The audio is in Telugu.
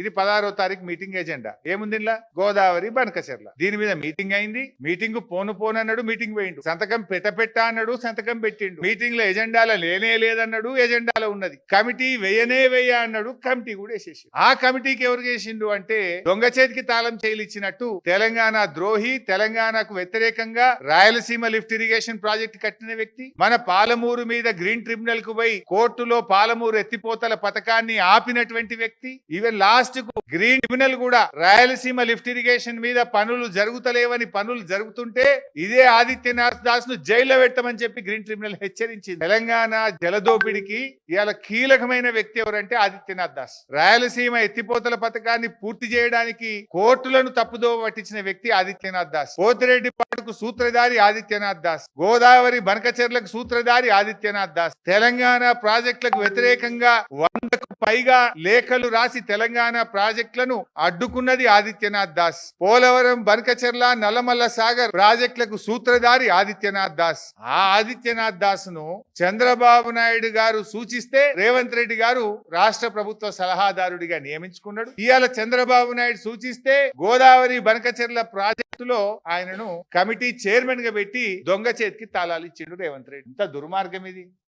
ఇది పదహారో తారీఖు మీటింగ్ ఎజెండా. ఏముంది గోదావరి బనకచెర్ల. దీని మీద మీటింగ్ అయింది. మీటింగ్ పోను పోను అన్నాడు మీటింగ్ పోయిండు. సంతకం పెట్ట అన్నాడు సంతకం పెట్టిండు. మీటింగ్లో ఎజెండాలో లేనే లేదన్నాడు ఎజెండాలో ఉన్నది. కమిటీ వేయనే వేయ అన్నాడు కమిటీ కూడా వేసేసి ఆ కమిటీకి ఎవరు చేసిండు అంటే దొంగ చేతికి తాళం చేయలిచ్చినట్టు తెలంగాణ ద్రోహి తెలంగాణకు వ్యతిరేకంగా రాయలసీమ లిఫ్ట్ ఇరిగేషన్ ప్రాజెక్ట్ కట్టిన వ్యక్తి. మన పాలమూరు మీద గ్రీన్ ట్రిబ్యునల్కు పోయి కోర్టులో పాలమూరు ఎత్తిపోతల పథకాన్ని ఆపినటువంటి వ్యక్తి. ఈవెన్ లాస్ట్ కు గ్రీన్ ట్రిబ్యునల్ కూడా రాయలసీమ లిఫ్ట్ ఇరిగేషన్ మీద పనులు జరుగుతలేవని పనులు జరుగుతుంటే ఇదే ఆదిత్యనాథ్ దాస్ను జైల్లో పెట్టమని చెప్పి గ్రీన్ ట్రిబ్యునల్ హెచ్చరించింది. తెలంగాణ జలదోపిడికి ఇవాళ కీలకమైన వ్యక్తి ఎవరంటే ఆదిత్యనాథ్ దాస్. రాయలసీమ ఎత్తిపోతల పథకాన్ని పూర్తి చేయడానికి కోర్టులను తప్పుదో పట్టించిన వ్యక్తి ఆదిత్యనాథ్ దాస్. పోతిరెడ్డి పాటుకు సూత్రధారి ఆదిత్యనాథ్ దాస్. గోదావరి బనకచెర్లకు సూత్రధారి ఆదిత్యనాథ్ దాస్. తెలంగాణ ప్రాజెక్టులకు వ్యతిరేకంగా వందకు పైగా లేఖలు రాసి తెలంగాణ ప్రాజెక్టులను అడ్డుకున్నది ఆదిత్యనాథ్ దాస్. పోలవరం బనకచెర్ల నల్లమల్ల సాగర్ ప్రాజెక్టులకు సూత్రధారి ఆదిత్యనాథ్ దాస్. ఆ ఆదిత్యనాథ్ దాస్ను చంద్రబాబు నాయుడు గారు సూచిస్తే రేవంత్ రెడ్డి గారు రాష్ట్ర ప్రభుత్వ సలహాదారుడిగా నియమించుకున్నాడు. ఇవాళ చంద్రబాబు నాయుడు సూచిస్తే గోదావరి బనకచెర్ల ప్రాజెక్టులో ఆయనను కమిటీ చైర్మన్గా పెట్టి దొంగ చేతికి తాళాలు ఇచ్చిండు రేవంత్ రెడ్డి. ఇంత దుర్మార్గం ఇది.